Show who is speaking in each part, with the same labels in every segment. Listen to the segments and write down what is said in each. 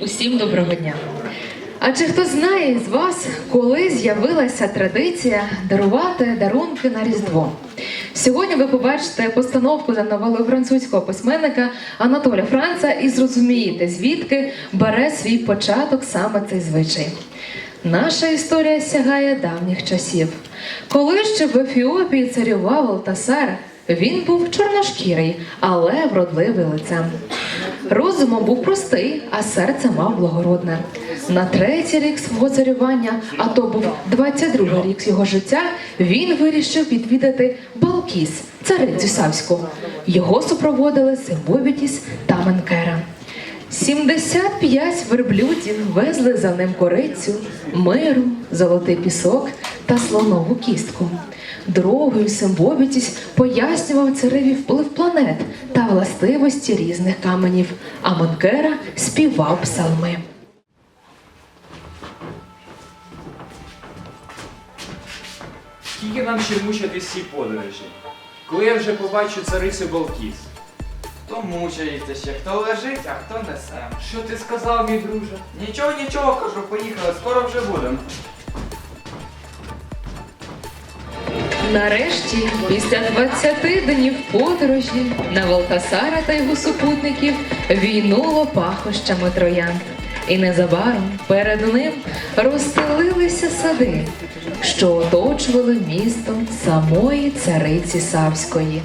Speaker 1: Усім доброго дня. А чи хто знає з вас, коли з'явилася традиція дарувати дарунки на Різдво? Сьогодні ви побачите постановку за новелою французького письменника Анатоля Франца і зрозумієте, звідки бере свій початок саме цей звичай. Наша історія сягає давніх часів. Коли ще в Ефіопії царював Алтасар, він був чорношкірий, але вродливий лицем. Розумом був простий, а серце мав благородне. На третій рік свого царювання, а то був 22 рік його життя, він вирішив відвідати Балкіс, царицю Савську. Його супроводили Симбобітіс та Менкера. 75 верблюдів везли за ним корицю, миру, золотий пісок та слонову кістку. Дорогою Симбобітіс пояснював цареві вплив планет та властивості різних каменів, а Монкера співав псалми.
Speaker 2: Скільки нам ще мучити всі подорожі? Коли я вже побачу царицю Балкіс?
Speaker 3: Хто мучається ще, хто лежить, а хто несе.
Speaker 2: Що ти сказав, мій друже?
Speaker 3: Нічого, нічого, кажу, поїхали, скоро вже будемо.
Speaker 1: Нарешті, після 20 днів подорожі на Валтасара та його супутників війнуло пахощами троянд. І незабаром перед ним розстелилися сади, що оточували місто самої цариці Савської.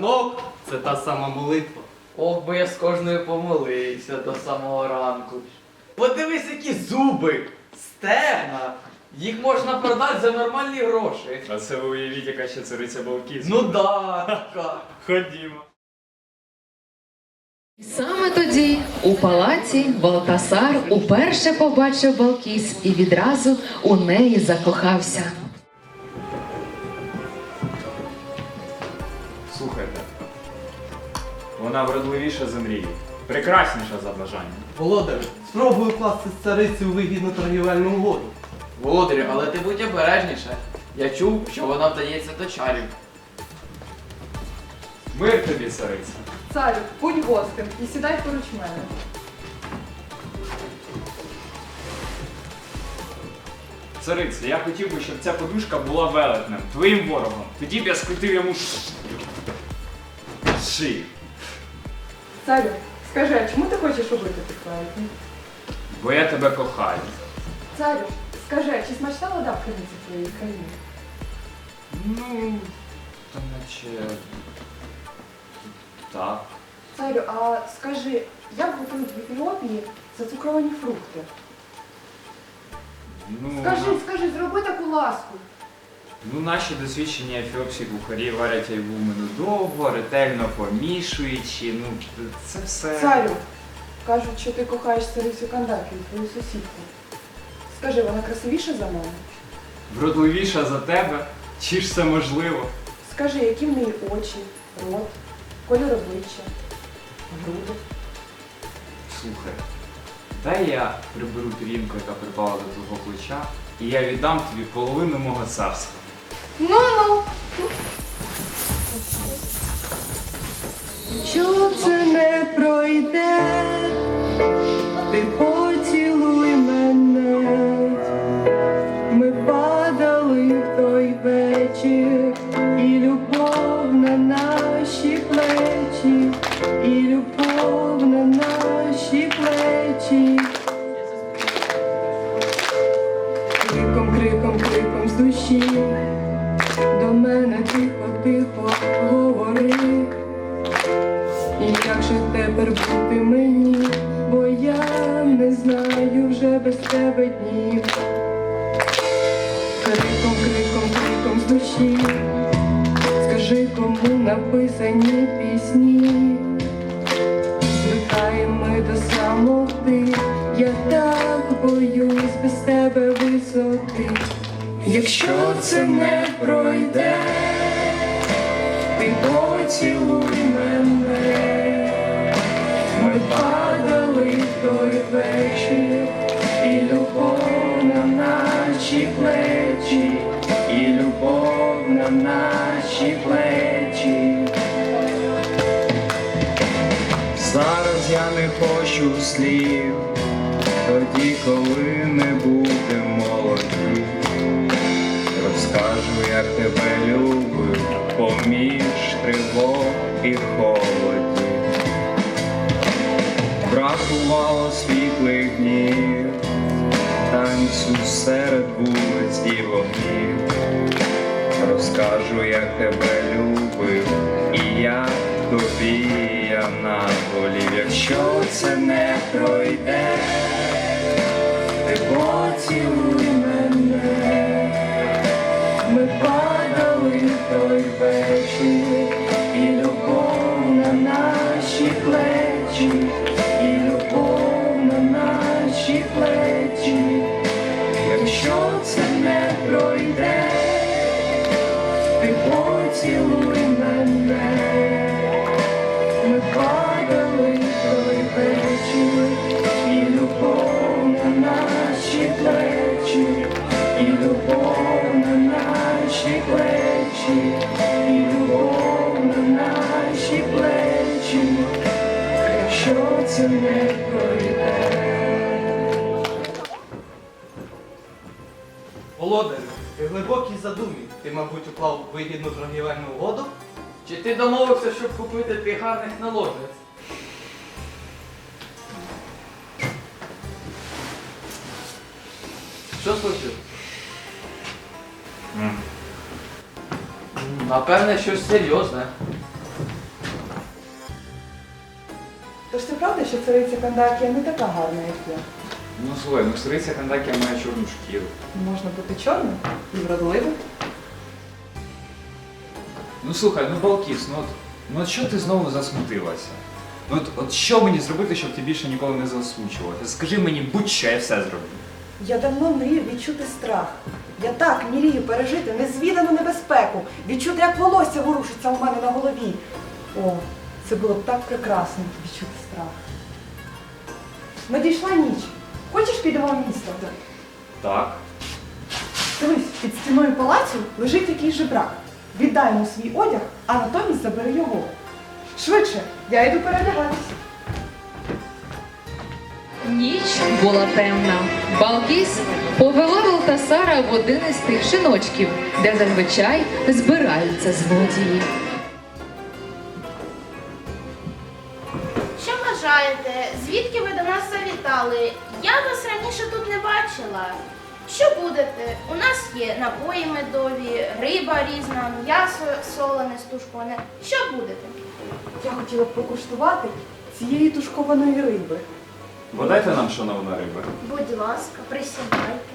Speaker 4: Танок це та сама молитва.
Speaker 3: Ох, би я з кожною помолився до самого ранку. Подивись, які зуби! Стегна! Їх можна продати за нормальні гроші.
Speaker 2: А це ви уявіть, яка ще цариця Балкіс.
Speaker 3: Ну да, така.
Speaker 2: ходімо.
Speaker 1: Саме тоді у палаці Валтасар уперше побачив Балкіс і відразу у неї закохався.
Speaker 2: Вона вродливіша за мрії. Прекрасніша за бажання.
Speaker 4: Володарю, спробую вкласти з цариці у вигідну торгівельну угоду.
Speaker 3: Володарю, але ти будь обережніше. Я чув, що вона вдається до чарів.
Speaker 2: Мир тобі, цариця.
Speaker 5: Царю, будь гостем і сідай поруч мене.
Speaker 2: Цариця, я хотів би, щоб ця подушка була велетнем, твоїм ворогом. Тоді б я скрутив йому ш... шию.
Speaker 5: Царю, Скажи, а чому ти хочеш убити тих?
Speaker 2: Бо я тебе кохаю.
Speaker 5: Царю, скажи, а чи смачна вода в криниці твоєї країни?
Speaker 2: Ну, там наче. Так.
Speaker 5: Царю, а скажи, як готують в Ефіопії зацукровані фрукти?
Speaker 2: Ну,
Speaker 5: Скажи, скажи, зроби таку ласку.
Speaker 2: Ну, наші досвідчені ефіопські кухарі варять альбумину довго, ретельно помішуючи. Ну, це все.
Speaker 5: Царю, кажуть, що ти кохаєш царицю Кандакію, твою сусідку. Скажи, вона красивіша за мене?
Speaker 2: Вродливіша за тебе. Чи ж це можливо?
Speaker 5: Скажи, які в неї очі, рот, кольор обличчя, груди.
Speaker 2: Слухай, дай я приберу пірінку, яка припала до твого плеча, і я віддам тобі половину мого царства.
Speaker 5: Ну-ну.
Speaker 6: Що це не пройде, ти поцілуй мене, ми падали в той вечір, і любов на наші плечі, і любов на наші плечі. Криком, криком, криком з душі, тебе днів. Криком, криком, криком з душі, скажи, кому написані пісні. Звикаємо ми до самоти, я так боюсь без тебе висоти. Якщо це не пройде, ти поцілуй мене, ми падали в той вечір, наші плечі. Зараз я не хочу слів, тоді, коли не будемо молоді. Розкажу, як тебе любив, поміж тривог і холодів. Бракувало світлих днів, танцю серед вулиць і вогнів. Розкажу, як тебе любив, і як тобі я наболів, якщо це не пройде, ти поцілуй мене. Ми падали той вечір,
Speaker 4: Володарю, ти глибокій задумі. Ти, мабуть, уклав вигідну торгівельну угоду?
Speaker 3: Чи ти домовився, щоб купити тих гарних наложниць? Що случилось? Напевне, щось серйозне.
Speaker 5: Тож це правда, що цариця Кандакія не така гарна, як я?
Speaker 2: Ну слухай, ну стриця Кандакія має чорну шкіру.
Speaker 5: Можна бути чорним і вродливим.
Speaker 2: Ну слухай, ну Балкіс, ну от, ну от що ти знову засмутилася? Ну от, от що мені зробити, щоб ти більше ніколи не засмучувалася? Скажи мені будь-що, я все зроблю.
Speaker 7: Я давно мрію відчути страх. Я так мрію пережити незвідану небезпеку, відчути, як волосся ворушиться у мене на голові. О, це було б так прекрасно відчути страх. Надійшла ніч. Хочеш підемо в місто?
Speaker 2: Так.
Speaker 7: Дивись, під стіною палацу лежить якийсь жебрак. Віддай йому свій одяг, а натомість забери його. Швидше, я йду передягатись.
Speaker 1: Ніч була темна. Балкіс повела Валтасара в один із тих шиночків, де зазвичай збираються злодії.
Speaker 8: Що може вважаєте, звідки ви до нас завітали? Я вас раніше тут не бачила. Що будете? У нас є напої медові, риба різна, м'ясо солене, стушковане. Що будете?
Speaker 5: Я хотіла б покуштувати цієї тушкованої риби.
Speaker 2: Подайте нам шановна риба.
Speaker 8: Будь ласка, присідайте.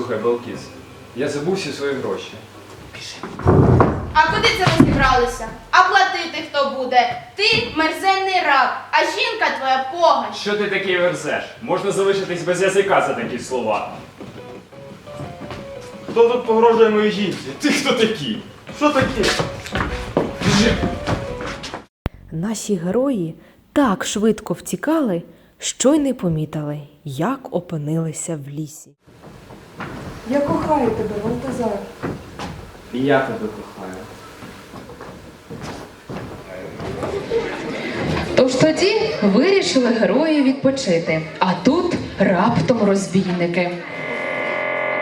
Speaker 2: Слухай, Балкіс, я забув всі свої гроші.
Speaker 8: А куди це ви зібралися? А платити хто буде? Ти мерзенний раб, а жінка твоя погань.
Speaker 2: Що ти такий верзеш? Можна залишитись без язика за такі слова.
Speaker 4: Хто тут погрожує моїй жінці?
Speaker 2: Ти хто такий?
Speaker 4: Що таке?
Speaker 9: Наші герої так швидко втікали, що й не помітили, як опинилися в лісі.
Speaker 5: Я кохаю тебе, Валтазар.
Speaker 2: І я тебе кохаю.
Speaker 1: Тож тоді вирішили герої відпочити. А тут раптом розбійники.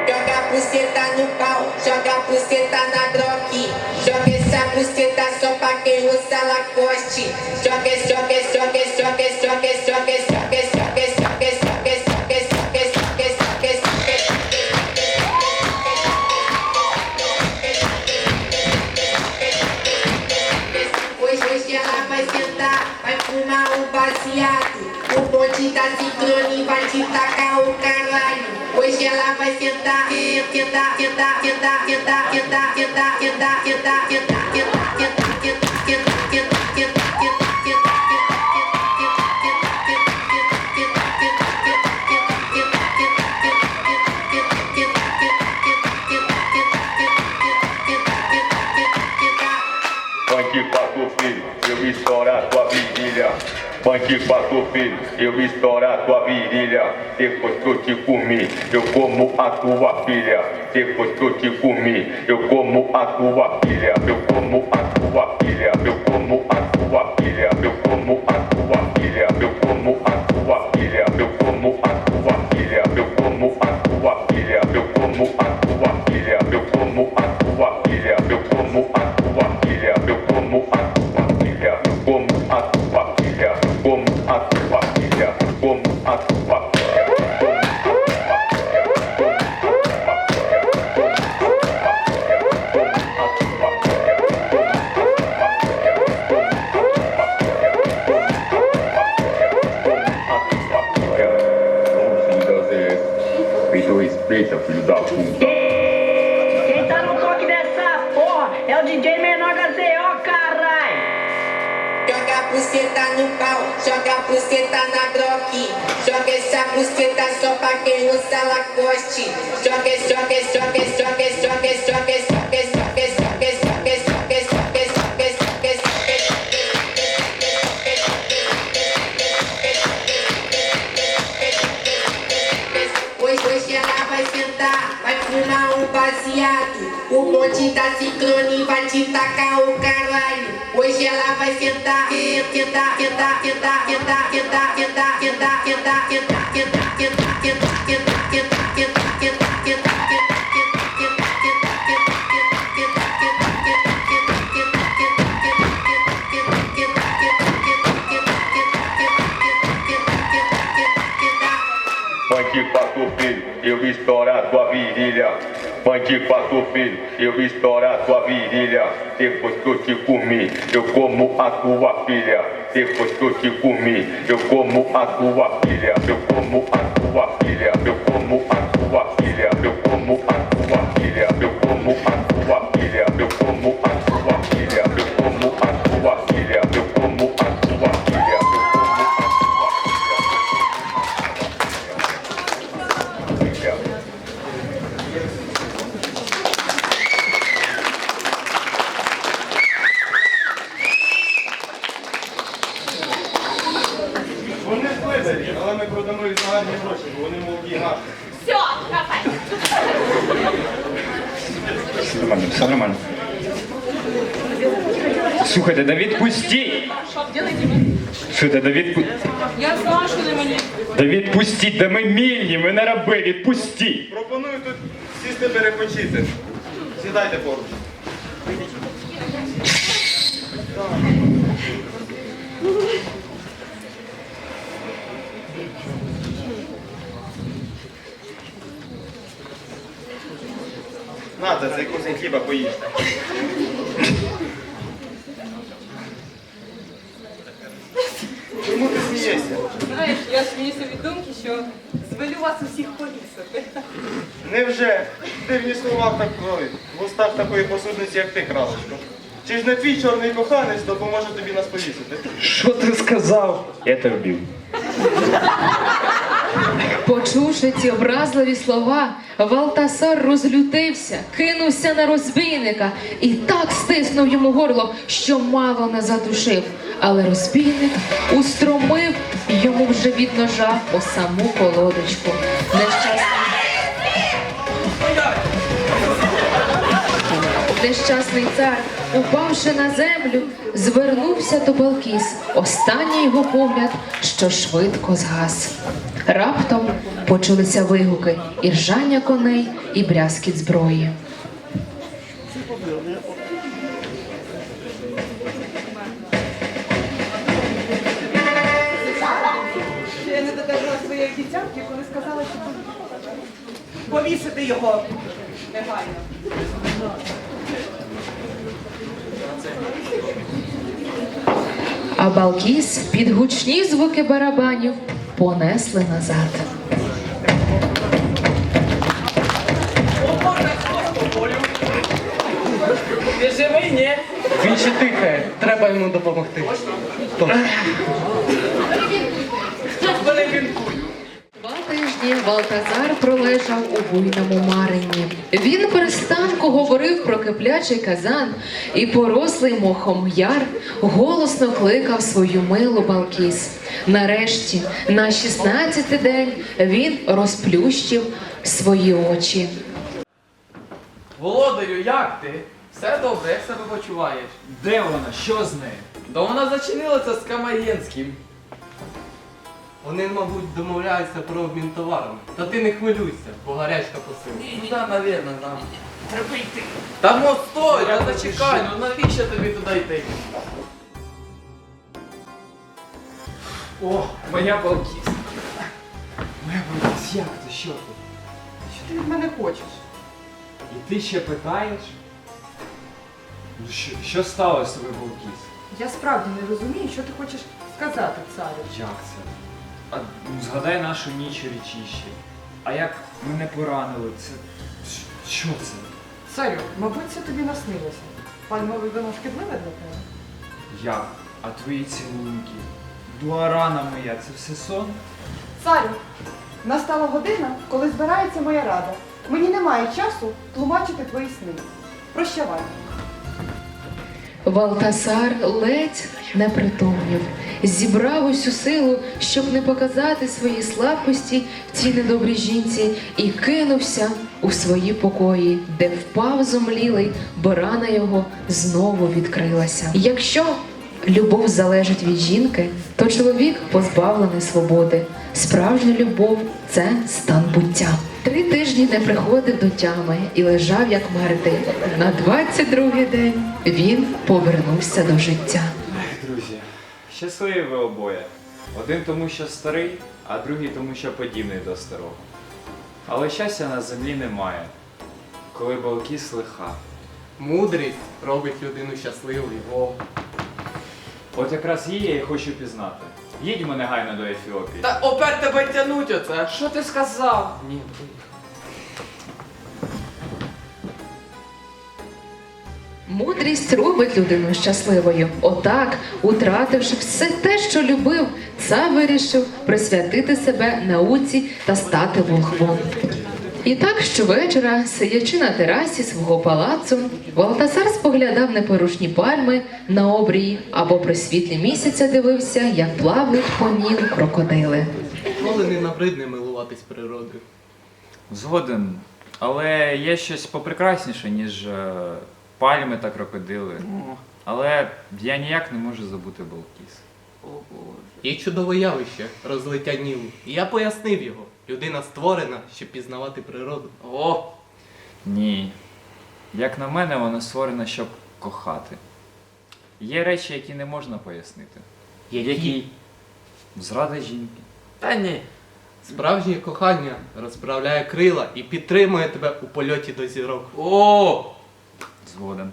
Speaker 10: Joga a buceta no pau, joga a buceta na drogue. Joga essa buceta só pra quem usa Lacoste. Joga, joga, joga, joga, joga, da Ciclone vai te tacar o caralho. Hoje ela vai sentar, sentar, sentar, sentar, sentar, sentar, sentar, sentar, sentar, sentar, sentar, sentar,
Speaker 11: Punk quatro filho, eu estourar tua quatro filho, eu estourar tua virilha. Depois que eu te comi, eu como a tua filha. Depois que eu te comi, eu como a tua filha. Eu como a tua filha. Eu como a Respeita, filho da puta.
Speaker 10: Quem tá no toque dessa porra é o DJ Menor HZO, caralho! Joga a buceta no pau, joga a buceta na drogue. Joga essa buceta só pra quem usa Lacoste. Joga, joga, joga, joga, joga, joga, Bonde da Ciclone vai te tacar o caralho. Hoje ela vai sentar, sentar, sentar, sentar, sentar, sentar, sentar, sentar, sentar, sentar, sentar, sentar, sentar, sentar, sentar, sentar, sentar, sentar,
Speaker 11: quatro filho, eu estourar tua virilha. Quatro filho, eu estourar tua virilha. Depois que eu te comi, eu como a tua filha. Depois que eu te comi, eu como a tua filha. Eu como a tua filha. Eu como a tua filha. Eu como a гарні гроші, бо вони молоді гарні.
Speaker 2: Все, нормально, все нормально. Слухайте, да відпустіть! Слухайте, да відпустіть.
Speaker 6: Я знала, що не мені.
Speaker 2: Да відпустіть, да ми мільні, ми не раби, відпустіть!
Speaker 4: Пропоную тут сісти перепочити. Сідайте поруч. Нате, цей кусень хліба поїсти. Чому ти смієшся?
Speaker 6: Знаєш, я сміюся від думки, що звелю вас усіх повісити.
Speaker 4: Невже дивні слова в такої, в устах такої посудниці, як ти, кралечко? Чи ж не твій чорний коханець допоможе тобі нас повісити?
Speaker 2: Що ти сказав? Я тебе вбив.
Speaker 1: Почувши ці образливі слова, Валтасар розлютився, кинувся на розбійника і так стиснув йому горло, що мало не задушив. Але розбійник устромив йому вже від ножа по саму колодочку. Нещасний цар, упавши на землю, звернувся до Балкіс. Останній його погляд, що швидко згас. Раптом почулися вигуки, і ржання коней, і брязкіт зброї.
Speaker 7: Я не додержала своєї обіцянки, коли сказала, що повісити його негайно.
Speaker 1: А Балкіс під гучні звуки барабанів понесли назад.
Speaker 3: Ти живий, ні?
Speaker 4: Він ще тихає, треба йому допомогти.
Speaker 3: Бінтую.
Speaker 1: Тижні Валтазар пролежав у буйному маренні. Він перестанку говорив про киплячий казан і порослий мохом яр голосно кликав свою милу Балкіс. Нарешті, на 16-й день, він розплющив свої очі.
Speaker 3: Володарю, як ти? Все добре, як себе почуваєш?
Speaker 2: Де вона? Що з нею?
Speaker 3: Да вона зачинилася з Камаєнським.
Speaker 4: Вони, мабуть, домовляються про обмін товарами. Та ти не хвилюйся, бо гарячка посила.
Speaker 3: Ну да, навірно, да. Треба йти. Та ну стой, та зачекай, ну навіщо тобі туди йти?
Speaker 2: О, моя Балкіс. Моя Балкіс, як ти? Що ти?
Speaker 7: Що ти від мене хочеш?
Speaker 2: І ти ще питаєш? Ну що, що сталося з тобою, Балкіс?
Speaker 7: Я справді не розумію, що ти хочеш сказати, царю.
Speaker 2: Як це? А згадай нашу ніч у річищі. А як мене поранили? Це. Що це?
Speaker 7: Царю, мабуть, це тобі наснилося. Пальмове вино шкідливе для тебе?
Speaker 2: Як? А твої цілунки? Була рана моя, це все сон?
Speaker 7: Царю, настала година, коли збирається моя рада. Мені немає часу тлумачити твої сни. Прощавай.
Speaker 1: Валтасар ледь не притомнів, зібрав усю силу, щоб не показати свої слабкості в цій недобрій жінці, і кинувся у свої покої, де впав зомлілий, бо рана його знову відкрилася. Якщо любов залежить від жінки, то чоловік позбавлений свободи. Справжня любов це стан буття. Три тижні не приходив до тями і лежав як мертвий. На 22-й день він повернувся до життя.
Speaker 2: Друзі, щасливі ви обоє. Один тому, що старий, а другий тому, що подібний до старого. Але щастя на землі немає, коли Балкіс лиха.
Speaker 4: Мудрість робить людину щасливою.
Speaker 2: От якраз її я і хочу пізнати. Їдьмо негайно до Ефіопії.
Speaker 3: Та опять тебе тянуть оце.
Speaker 1: Що ти сказав?
Speaker 3: Ні.
Speaker 1: Мудрість робить людину щасливою. Отак, утративши все те, що любив, цар вирішив присвятити себе науці та стати волхвом. І так щовечора, сидячи на терасі свого палацу, Валтасар споглядав непорушні пальми на обрії або при світлі місяця дивився, як плавають по Нілу крокодили.
Speaker 4: Коли не набридне милуватись природою.
Speaker 2: Згоден. Але є щось попрекрасніше, ніж е, пальми та крокодили. Але я ніяк не можу забути Балкіс.
Speaker 12: Є чудове явище розлиття Нілу. Я пояснив його. Людина створена, щоб пізнавати природу.
Speaker 3: О,
Speaker 2: Ні. Як на мене, вона створена, щоб кохати. Є речі, які не можна пояснити.
Speaker 12: Які?
Speaker 2: Зрада жінки.
Speaker 3: та ні.
Speaker 12: Справжнє кохання розправляє крила і підтримує тебе у польоті до зірок.
Speaker 3: О!
Speaker 2: Згоден.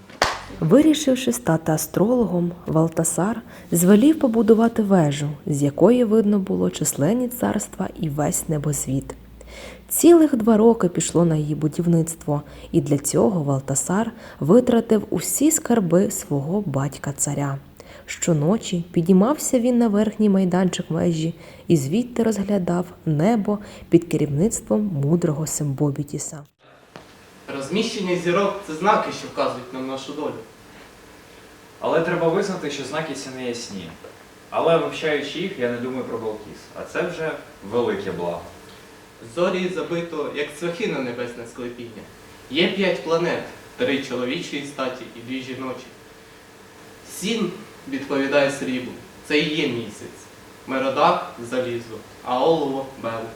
Speaker 9: Вирішивши стати астрологом, Валтасар звелів побудувати вежу, з якої видно було численні царства і весь небосвіт. Цілих два роки пішло на її будівництво, і для цього Валтасар витратив усі скарби свого батька царя. Щоночі підіймався він на верхній майданчик вежі і звідти розглядав небо під керівництвом мудрого Сембобітіса.
Speaker 12: Розміщення зірок це знаки, що вказують нам нашу долю.
Speaker 2: Але треба визнати, що знаки ці не ясні. Але вивчаючи їх, я не думаю про Балкіс. А це вже велике благо.
Speaker 12: Зорі забито, як цвяхи на небесне склепіння. Є п'ять планет, три чоловічої статі і дві жіночі. Сім відповідає сріблу. Це і є місяць. Меродак залізо, а олово бело.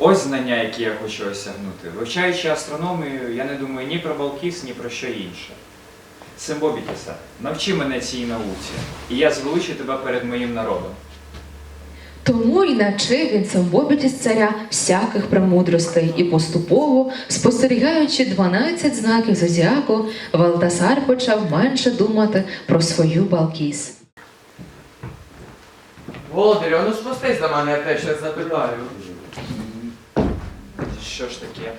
Speaker 2: Ось знання, які я хочу осягнути. Вивчаючи астрономію, я не думаю ні про Балкіс, ні про що інше. Симбобітіса, навчи мене цій науці, і я звеличу тебе перед моїм народом.
Speaker 1: Тому й навчив він Самбобітіс царя всяких премудростей, і поступово, спостерігаючи 12 знаків зодіаку, Валтасар почав менше думати про свою Балкіс.
Speaker 3: Володарю, ну спустись до мене, я те ще запитаю.
Speaker 2: Що ж таке?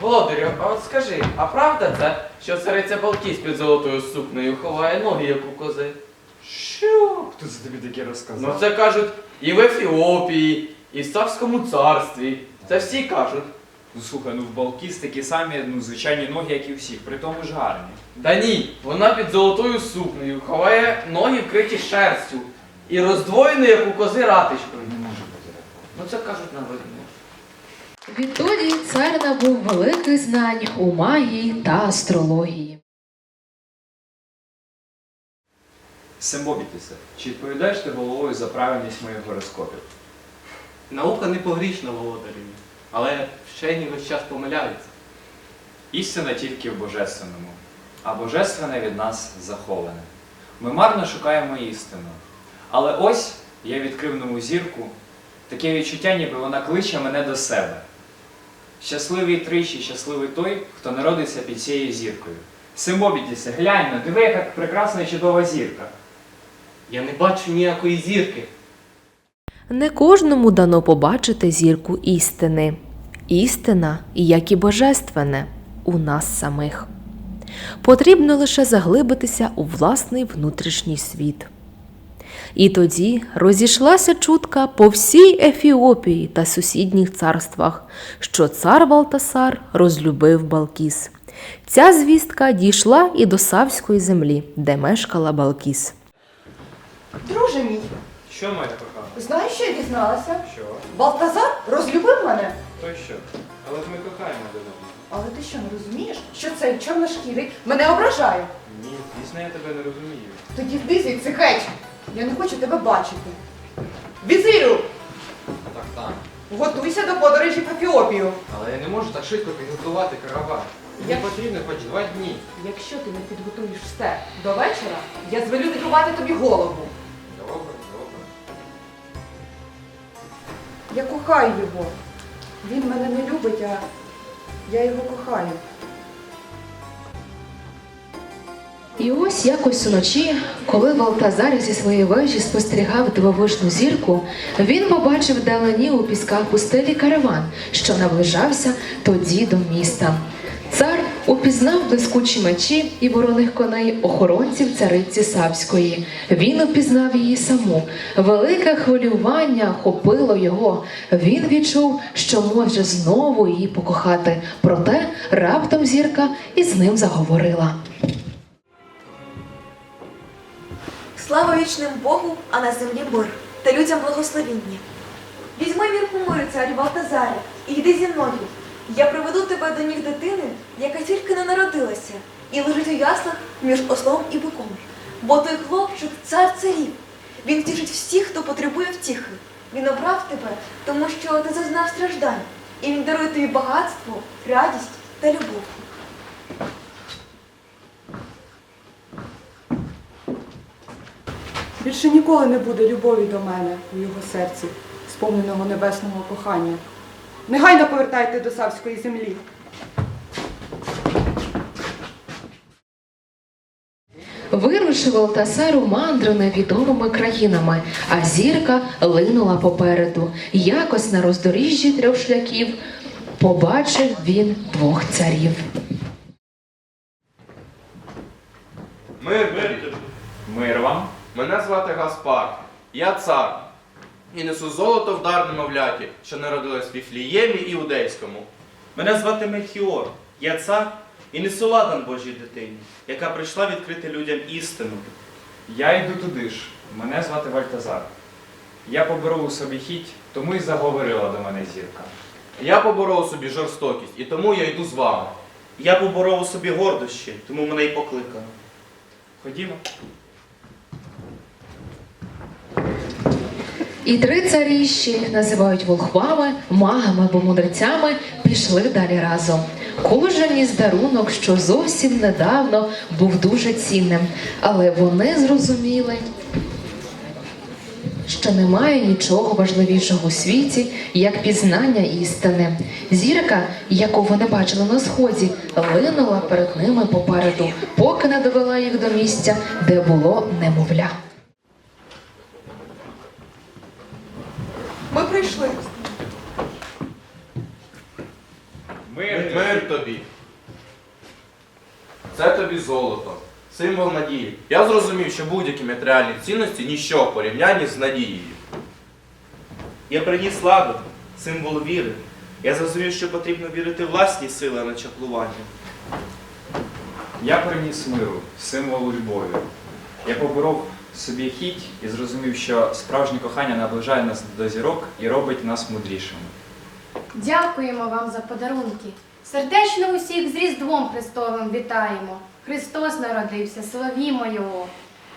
Speaker 3: Володарю, а от скажи, а правда це, що цариця Балкіс під золотою сукнею ховає ноги, як у кози?
Speaker 2: Що? Хто це тобі таке розказав?
Speaker 3: Ну це кажуть і в Ефіопії, і в Савському царстві. Це всі кажуть.
Speaker 2: Ну слухай, ну в Балкіс такі самі ну, звичайні ноги, як і у всіх, при тому ж гарні.
Speaker 3: Да ні, вона під золотою сукнею ховає ноги вкриті шерстю і роздвоєні, як у кози ратичкою.
Speaker 2: Не може бути.
Speaker 3: Ну це кажуть на видно.
Speaker 1: Відтоді цар набув великих знань у магії та астрології.
Speaker 2: Симбобітісе, чи відповідаєш ти головою за правильність моїх гороскопів?
Speaker 12: Наука не погрішна володареві, але вчені весь час помиляються.
Speaker 2: Істина тільки в божественному, а божественне від нас заховане. Ми марно шукаємо істину. Але ось я відкрив нову зірку, таке відчуття, ніби вона кличе мене до себе. Щасливий тричі, щасливий той, хто народиться під цією зіркою. Симбобітісе, глянь, ну, диви, яка прекрасна і чудова зірка.
Speaker 12: Я не бачу ніякої зірки.
Speaker 9: Не кожному дано побачити зірку істини. Істина, як і божественне, у нас самих. Потрібно лише заглибитися у власний внутрішній світ. І тоді розійшлася чутка по всій Ефіопії та сусідніх царствах, що цар Валтасар розлюбив Балкіс. Ця звістка дійшла і до Савської землі, де мешкала Балкіс.
Speaker 7: Друже мій,
Speaker 2: Що моя кохана?
Speaker 7: знаєш, що я дізналася?
Speaker 2: Що?
Speaker 7: Балтазар розлюбив мене.
Speaker 2: То що? Але ж ми кохаємо одного.
Speaker 7: Але ти що, не розумієш, що цей чорношкірий мене ображає?
Speaker 2: Ні, дійсно я тебе не розумію.
Speaker 7: Тоді йди звідси геть. Я не хочу тебе бачити. Візирю,
Speaker 3: Так, так.
Speaker 7: готуйся до подорожі в Ефіопію.
Speaker 3: Але я не можу так швидко підготувати караван. Мені
Speaker 7: Як-
Speaker 3: потрібно хоч два дні.
Speaker 7: Якщо ти не підготуєш все до вечора, я звелю відрубати тобі голову.
Speaker 3: Добре, добре.
Speaker 7: Я кохаю його. Він мене не любить, а я його кохаю.
Speaker 1: І ось якось уночі, коли Валтазар зі своєї вежі спостерігав дивовижну зірку, він побачив вдалині у пісках пустелі караван, що наближався тоді до міста. Цар упізнав блискучі мечі і вороних коней охоронців цариці Савської. Він упізнав її саму. Велике хвилювання охопило його. Він відчув, що може знову її покохати. Проте раптом зірка із ним заговорила.
Speaker 13: Слава вічним Богу, а на землі мир, та людям благословіння. Візьми мірку миру, царю Валтазаря, і йди зі мною. Я приведу тебе до ніг дитини, яка тільки не народилася, і лежить у яслах між ослом і биком. Бо той хлопчик цар царів. Він втішить всіх, хто потребує втіхи. Він обрав тебе, тому що ти зазнав страждань, і він дарує тобі багатство, радість та любов.
Speaker 5: Більше ніколи не буде любові до мене у його серці, сповненого небесного кохання. Негайно повертайте до Савської землі.
Speaker 1: Вирушив Валтасар у мандру невідомими країнами, а зірка линула попереду. Якось на роздоріжжі трьох шляхів побачив він двох царів.
Speaker 14: Мир, мир.
Speaker 2: Мир вам.
Speaker 14: Мене звати Гаспар. Я цар. І несу золото в дар немовляті, що народилось в Віфліємі іудейському.
Speaker 15: Мене звати Мельхіор. Я цар і несу ладан Божій дитині, яка прийшла відкрити людям істину.
Speaker 2: Я йду туди ж. Мене звати Вальтазар. Я поберу у собі хіть, тому й заговорила до мене зірка.
Speaker 14: Я поборов собі жорстокість, і тому я йду з вами.
Speaker 15: Я поборов у собі гордощі, тому мене й покликано.
Speaker 2: Ходімо.
Speaker 1: І три царі, що їх називають волхвами, магами або мудрецями, пішли далі разом. Кожен із дарунок, що зовсім недавно був дуже цінним, але вони зрозуміли, що немає нічого важливішого у світі, як пізнання істини. Зірка, яку вони бачили на сході, линула перед ними попереду, поки не довела їх до місця, де було немовля.
Speaker 5: Ми прийшли.
Speaker 2: Мир,
Speaker 14: Мир тобі. Це тобі золото, символ надії. Я зрозумів, що будь-які матеріальні цінності ніщо в порівнянні з надією.
Speaker 15: Я приніс ладан, символ віри. Я зрозумів, що потрібно вірити в власні сили, а не чаклування.
Speaker 2: Я приніс миру, символ любові. Я поборов собі хіть і зрозумів, що справжнє кохання наближає нас до зірок і робить нас мудрішими.
Speaker 16: Дякуємо вам за подарунки. Сердечно усіх з Різдвом Христовим вітаємо. Христос народився, славімо Його.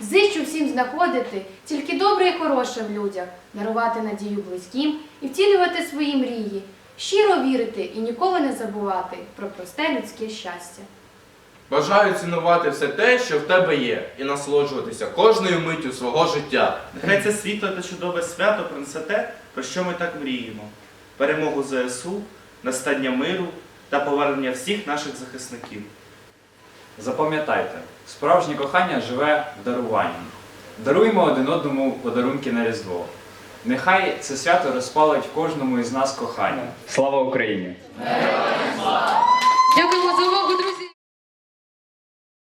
Speaker 16: Зичу всім знаходити тільки добре і хороше в людях, дарувати надію близьким і втілювати свої мрії, щиро вірити і ніколи не забувати про просте людське щастя.
Speaker 14: Бажаю цінувати все те, що в тебе є, і насолоджуватися кожною миттю свого життя.
Speaker 15: Нехай це світле та чудове свято принесе те, про що ми так мріємо: перемогу ЗСУ, настання миру та повернення всіх наших захисників.
Speaker 2: Запам'ятайте, справжнє кохання живе в даруванні. Даруємо один одному подарунки на Різдво. Нехай це свято розпалить в кожному із нас кохання. Слава Україні!
Speaker 1: Дякуємо за увагу!